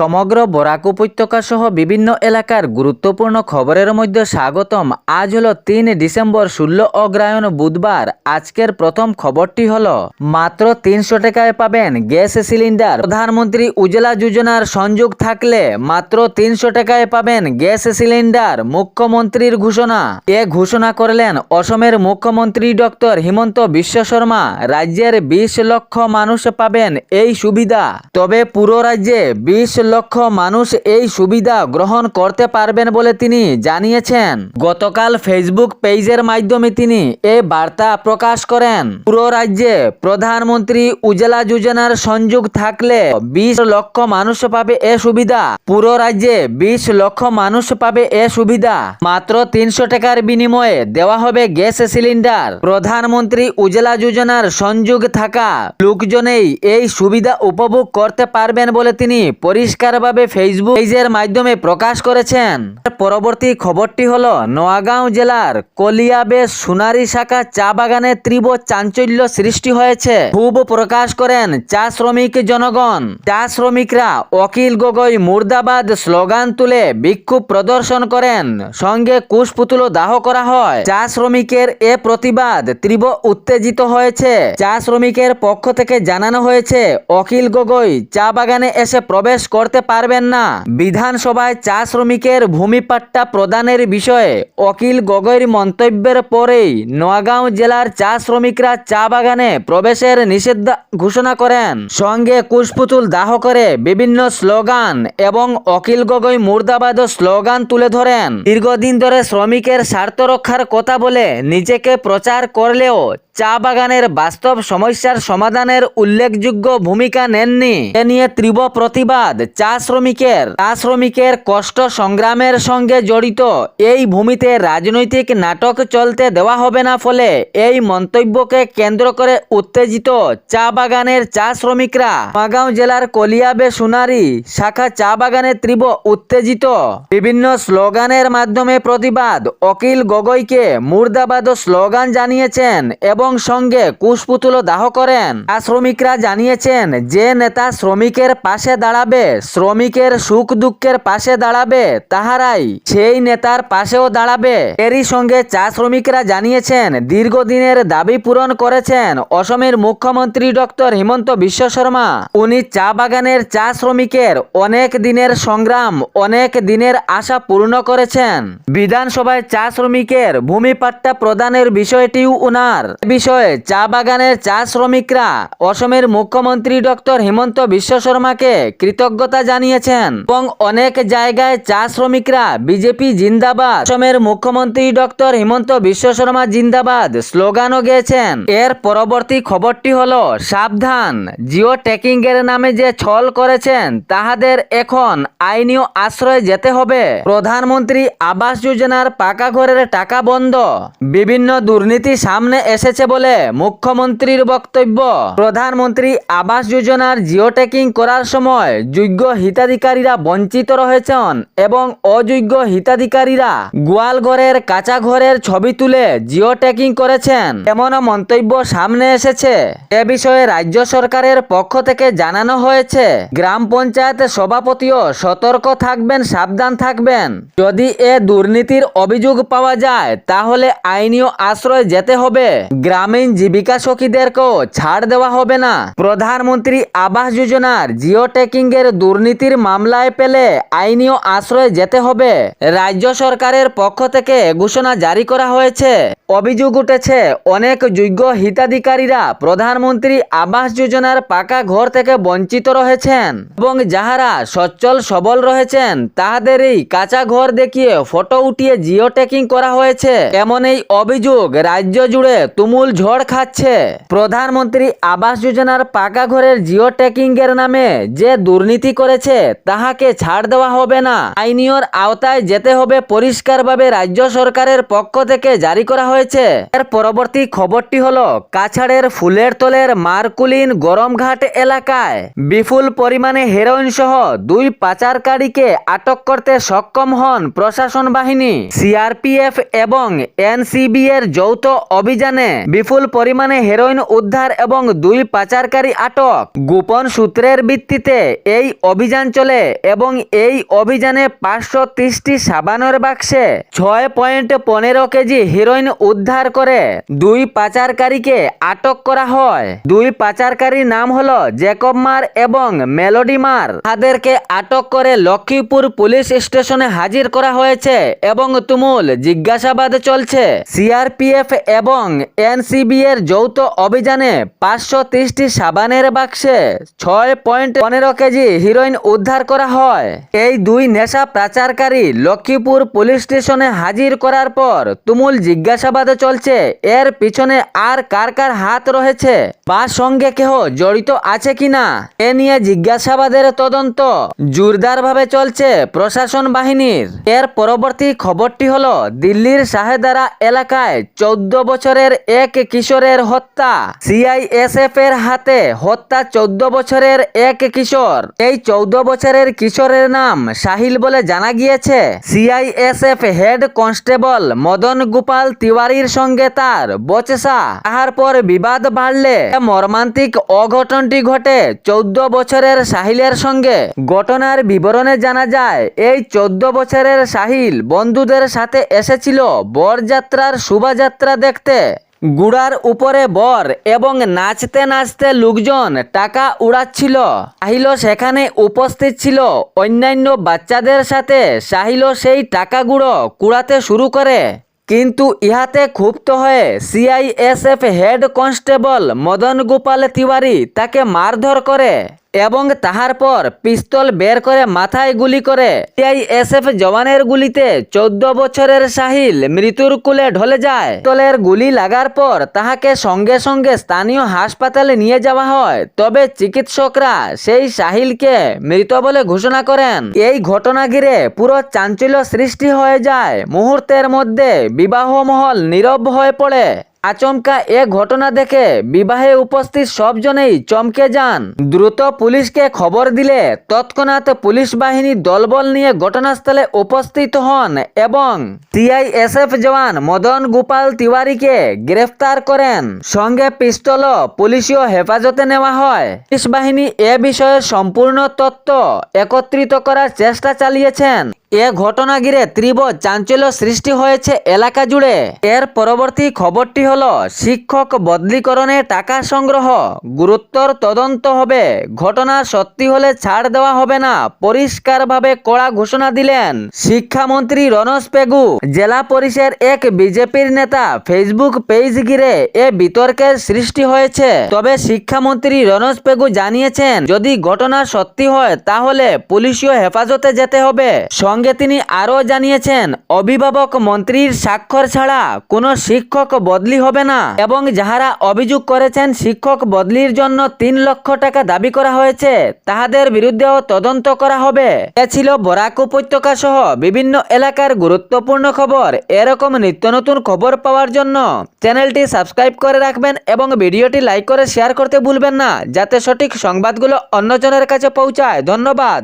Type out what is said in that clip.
সমগ্র বরাক উপত্যকা সহ বিভিন্ন এলাকার গুরুত্বপূর্ণ খবরের মধ্যে স্বাগতম। আজ হলো তিন ডিসেম্বর, ষোলো অগ্রায়ণ বুধবার। আজকের প্রথম খবরটি হল, মাত্র তিনশো টাকায় পাবেন গ্যাস সিলিন্ডার। প্রধানমন্ত্রী উজ্জ্বলা যোজনার সংযোগ থাকলে মাত্র তিনশো টাকায় পাবেন গ্যাস সিলিন্ডার, মুখ্যমন্ত্রীর ঘোষণা। এ ঘোষণা করলেন অসমের মুখ্যমন্ত্রী ডক্টর হিমন্ত বিশ্ব শর্মা। রাজ্যের বিশ লক্ষ মানুষ পাবেন এই সুবিধা। তবে পুরো রাজ্যে বিশ লক্ষ মানুষ এই সুবিধা গ্রহণ করতে পারবেন বলে তিনি জানিয়েছেন। গতকাল ফেসবুক পেজের মাধ্যমে তিনি এই বার্তা প্রকাশ করেন। পুরো রাজ্যে প্রধানমন্ত্রী উজ্জ্বলা যোজনার সংযোগ থাকলে বিশ লক্ষ মানুষ পাবে এ সুবিধা। পুরো রাজ্যে বিশ লক্ষ মানুষ পাবে এ সুবিধা। মাত্র তিনশো টাকার বিনিময়ে দেওয়া হবে গ্যাস সিলিন্ডার। প্রধানমন্ত্রী উজ্জ্বলা যোজনার সংযোগ থাকা লোকজনেই এই সুবিধা উপভোগ করতে পারবেন বলে তিনি পরিষ্কারভাবে ফেসবুক পেজের মাধ্যমে প্রকাশ করেছেন। পরবর্তী খবরটি হল, নোয়াগাঁও জেলার কলিয়াবে সোনারি শাখা চা বাগানে তীব্র চাঞ্চল্য সৃষ্টি হয়েছে। খুব প্রকাশ করেন চা শ্রমিক জনগণ। চা শ্রমিকরা অকিল গগৈ মুর্দাবাদ স্লোগান তুলে বিক্ষোভ প্রদর্শন করেন। সঙ্গে কুশপুতুলো দাহ করা হয়। চা শ্রমিকের এ প্রতিবাদ তীব্র উত্তেজিত হয়েছে। চা শ্রমিকের পক্ষ থেকে জানানো হয়েছে অকিল গগৈ চা বাগানে এসে প্রবেশ করতে পারবেন না। বিধানসভায় চা শ্রমিকের ভূমিপাট্টা প্রদানের বিষয়ে অখিল গগৈর মন্তব্যের পরেই নোয়াগাঁও জেলার চা শ্রমিকরা চা বাগানে প্রবেশের নিষেধ ঘোষণা করেন। সঙ্গে কুশপুতুল দাহ করে বিভিন্ন স্লোগান এবং অখিল গগৈ মুর্দাবাদ স্লোগান তুলে ধরেন। দীর্ঘদিন ধরে শ্রমিকের স্বার্থ রক্ষার কথা বলে নিজেকে প্রচার করলেও চা বাগানের বাস্তব সমস্যার সমাধানের উল্লেখযোগ্য ভূমিকা নেননি। এ নিয়ে তীব্র প্রতিবাদ চা শ্রমিকের চা শ্রমিকের কষ্ট সংগ্রামের সঙ্গে জড়িত। এই ভূমিতে রাজনৈতিক নাটক চলতে দেওয়া হবে না ফলে এই মন্তব্যকে কেন্দ্র করে উত্তেজিত চা বাগানের চা শ্রমিকরা মাগাঁও জেলার কলিয়াবে সোনারি শাখা চা বাগানে তীব্র উত্তেজিত। বিভিন্ন স্লোগানের মাধ্যমে প্রতিবাদ। অকিল গগৈকে মুর্দাবাদ স্লোগান জানিয়েছেন এবং সঙ্গে কুশপুতুল দাহ করেন। শ্রমিকরা জানিয়েছেন যে নেতা শ্রমিকের পাশে দাঁড়াবে, শ্রমিকের সুখ দুঃখের পাশে দাঁড়াবে, তাহারাই সেই নেতার পাশেও দাঁড়াবে। এরই সঙ্গে চা শ্রমিকরা জানিয়েছেন, দীর্ঘদিনের দাবি পূরণ করেছেন অসমের মুখ্যমন্ত্রী ডক্টর হিমন্ত বিশ্ব শর্মা। উনি চা বাগানের চা শ্রমিকের অনেক দিনের সংগ্রাম, অনেক দিনের আশা পূর্ণ করেছেন। বিধানসভায় চা শ্রমিকের ভূমিপাট্টা প্রদানের বিষয়টিও উনার। বিষয়ে চা বাগানের চা শ্রমিকরা অসমের মুখ্যমন্ত্রী ডক্টর হিমন্ত বিশ্ব শর্মাকে কৃতজ্ঞতা জানিয়েছেন এবং অনেক জায়গায় চা শ্রমিকরা বিজেপি জিন্দাবাদ, অসমের মুখ্যমন্ত্রী ডক্টর হিমন্ত বিশ্ব শর্মা জিন্দাবাদ স্লোগানও গেয়েছেন। এর পরবর্তী খবরটি হলো, সাবধান, জিও ট্যাকিং এর নামে যে ছল করেছেন, তাহাদের এখন আইনীয় আশ্রয় যেতে হবে। প্রধানমন্ত্রী আবাস যোজনার পাকা ঘরের টাকা বন্ধ। বিভিন্ন দুর্নীতি সামনে এসেছে। বলে মুখ্যমন্ত্রীর বক্তব্য। প্রধানমন্ত্রী আবাস যোজনার জিও ট্যাকিং করার সময় যোগ্য হিতাধিকারীরা বঞ্চিত রয়েছেন এবং অযোগ্য হিতাধিকারীরা গোয়ালঘরের কাঁচা ঘরের ছবি তুলে জিও ট্যাকিং করেছেন। এমন মন্তব্য সামনে এসেছে। এ বিষয়ে রাজ্য সরকারের পক্ষ থেকে জানানো হয়েছে, গ্রাম পঞ্চায়েত সভাপতিও সতর্ক থাকবেন, সাবধান থাকবেন। যদি এ দুর্নীতির অভিযোগ পাওয়া যায়, তাহলে আইনীয় আশ্রয় যেতে হবে। গ্রামীণ জীবিকা সখীদেরকেও ছাড় দেওয়া হবে না। প্রধানমন্ত্রী আবাস যোজনার জিও ট্যাকিং এর দুর্নীতির মামলায় পেলে আইনীয় আশ্রয় যেতে হবে। রাজ্য সরকারের পক্ষ থেকে ঘোষণা জারি করা হয়েছে। অভিযোগ উঠেছে, অনেক যোগ্য হিতাধিকারীরা প্রধানমন্ত্রী আবাস যোজনার পাকা ঘর থেকে বঞ্চিত রয়েছেন এবং যাহারা সচ্ছল সবল রয়েছেন, তাহাদেরই কাঁচা ঘর দেখিয়ে ফটো উঠিয়ে জিও ট্যাকিং করা হয়েছে। এমন এই অভিযোগ রাজ্য জুড়ে তুমুল ঝড় খাচ্ছে। প্রধানমন্ত্রী আবাস যোজনার পাকা ঘরের জিও ট্যাকিং এর নামে যে দুর্নীতি করেছে, তাহাকে ছাড় দেওয়া হবে না। আইনীয়র আওতায় যেতে হবে পরিষ্কারভাবে রাজ্য সরকারের পক্ষ থেকে জারি করা হয়েছে। এর পরবর্তী খবরটি হলো, কাছাড়ের ফুলের তলের মারকুলিন গরমঘাট এলাকায় বিপুল পরিমাণে হেরোইন সহ দুই পাচারকারীকে আটক করতে সক্ষম হন প্রশাসন বাহিনী। সিআরপিএফ এবং এনসিবি এর যৌথ অভিযানে বিপুল পরিমাণে হেরোইন উদ্ধার এবং দুই পাচারকারী আটক। গোপন সূত্রের ভিত্তিতে এই অভিযান চলে এবং এই অভিযানে পাঁচশো ত্রিশটি সাবানের বাক্সে ছয় পয়েন্ট পনেরো কেজি হিরোইন উদ্ধার করে দুই পাচারকারীকে আটক করা হয়। দুই পাচারকারীর নাম হলো জেকব মার এবং মেলোডি মার। তাদেরকে আটক করে লক্ষ্মীপুর পুলিশ স্টেশনে হাজির করা হয়েছে এবং তুমুল জিজ্ঞাসাবাদ চলছে। সিআরপিএফ এবং এনসিবি এর যৌথ অভিযানে পাঁচশো ত্রিশটি সাবানের বাক্সে ছয় পয়েন্ট পনেরো কেজি হিরোইন উদ্ধার করা হয়। এই দুই নেশা পাচারকারী লক্ষ্মীপুর পুলিশ স্টেশনে হাজির করার পর তুমুল জিজ্ঞাসাবাদ চলছে। এর পিছনে আর কার কার হাত রয়েছে? বা সঙ্গে কেহ জড়িত আছে কিনা? এ নিয়ে জিজ্ঞাসাবাদের তদন্ত জোরদারভাবে চলছে প্রশাসন বাহিনীর। এর পরবর্তী খবরটি হলো, দিল্লির শাহেদারা এলাকায় চৌদ্দ বছরের এক কিশোরের হত্যা। সিআইএসএফ এর হাতে হত্যা চৌদ্দ বছরের এক কিশোর। এই চৌদ্দ বছরের কিশোরের নাম সাহিল বলে জানা গিয়েছে। CISF head constable Madan Gopal তিওয়ারির সঙ্গে তার বচসা। তাহার পর বিবাদ বাড়লে মর্মান্তিক অঘটনটি ঘটে চৌদ্দ বছরের সাহিলের সঙ্গে। ঘটনার বিবরণে জানা যায়, এই চৌদ্দ বছরের সাহিল বন্ধুদের সাথে এসেছিল বরযাত্রার শোভাযাত্রা দেখতে। গুড়ার উপরে বর এবং নাচতে নাচতে লোকজন টাকা উড়াচ্ছিল। সাহিলও সেখানে উপস্থিত ছিল। অন্যান্য বাচ্চাদের সাথে সাহিল সেই টাকাগুলো কুড়াতে শুরু করে। কিন্তু ইহাতে ক্ষুব্ধ হয়ে CISF head constable Madan Gopal Tiwari তাকে মারধর করে। এবং তাহার পর পিস্তল বের করে মাথায় গুলি করে সিআইএসএফ জওয়ানের গুলিতে চোদ্দ বছরের সাহিল মৃত্যুর কুলে ঢলে যায়। পিস্তলের গুলি লাগার পর তাহাকে সঙ্গে সঙ্গে স্থানীয় হাসপাতালে নিয়ে যাওয়া হয়। তবে চিকিৎসকরা সেই সাহিলকে মৃত বলে ঘোষণা করেন। এই ঘটনা ঘিরে পুরো চাঞ্চল্য সৃষ্টি হয়ে যায়। মুহূর্তের মধ্যে বিবাহ মহল নীরব হয়ে পড়ে। আচমকা এ ঘটনা দেখে বিবাহে উপস্থিত সবজনেই চমকে যান। দ্রুত পুলিশকে খবর দিলে তৎক্ষণাৎ পুলিশ বাহিনী দলবল নিয়ে ঘটনাস্থলে উপস্থিত হন এবং সিআইএসএফ জওয়ান মদন গোপাল তিওয়ারিকে গ্রেফতার করেন। সঙ্গে পিস্তল পুলিশীয় হেফাজতে নেওয়া হয়। পুলিশ বাহিনী এ বিষয়ে সম্পূর্ণ তথ্য একত্রিত করার চেষ্টা চালিয়েছেন। এ ঘটনা ঘিরে তীব্র চাঞ্চল্য সৃষ্টি হয়েছে এলাকা জুড়ে। এর পরবর্তী খবরটি হলো শিক্ষক বদলিকরণে টাকা সংগ্রহ। গুরুত্বর তদন্ত হবে। ঘটনা সত্যি হলে ছাড় দেওয়া হবে না। পরিষ্কারভাবে কড়া ঘোষণা দিলেন শিক্ষামন্ত্রী রনস পেগু। জেলা পরিষদের এক বিজেপির নেতা ফেসবুক পেজ ঘিরে এ বিতর্কের সৃষ্টি হয়েছে। তবে শিক্ষামন্ত্রী রনস পেগু জানিয়েছেন, যদি ঘটনা সত্যি হয়, তাহলে পুলিশীয় হেফাজতে যেতে হবে। সঙ্গে তিনি আরও জানিয়েছেন, অভিভাবক মন্ত্রীর স্বাক্ষর ছাড়া কোনো শিক্ষক বদলি হবে না। এবং যাহারা অভিযোগ করেছেন শিক্ষক বদলির জন্য তিন লক্ষ টাকা দাবি করা হয়েছে, তাহাদের বিরুদ্ধেও তদন্ত করা হবে। এ ছিল বরাক উপত্যকা সহ বিভিন্ন এলাকার গুরুত্বপূর্ণ খবর। এরকম নিত্য নতুন খবর পাওয়ার জন্য চ্যানেলটি সাবস্ক্রাইব করে রাখবেন এবং ভিডিওটি লাইক করে শেয়ার করতে ভুলবেন না, যাতে সঠিক সংবাদগুলো অন্যজনের কাছে পৌঁছায়। ধন্যবাদ।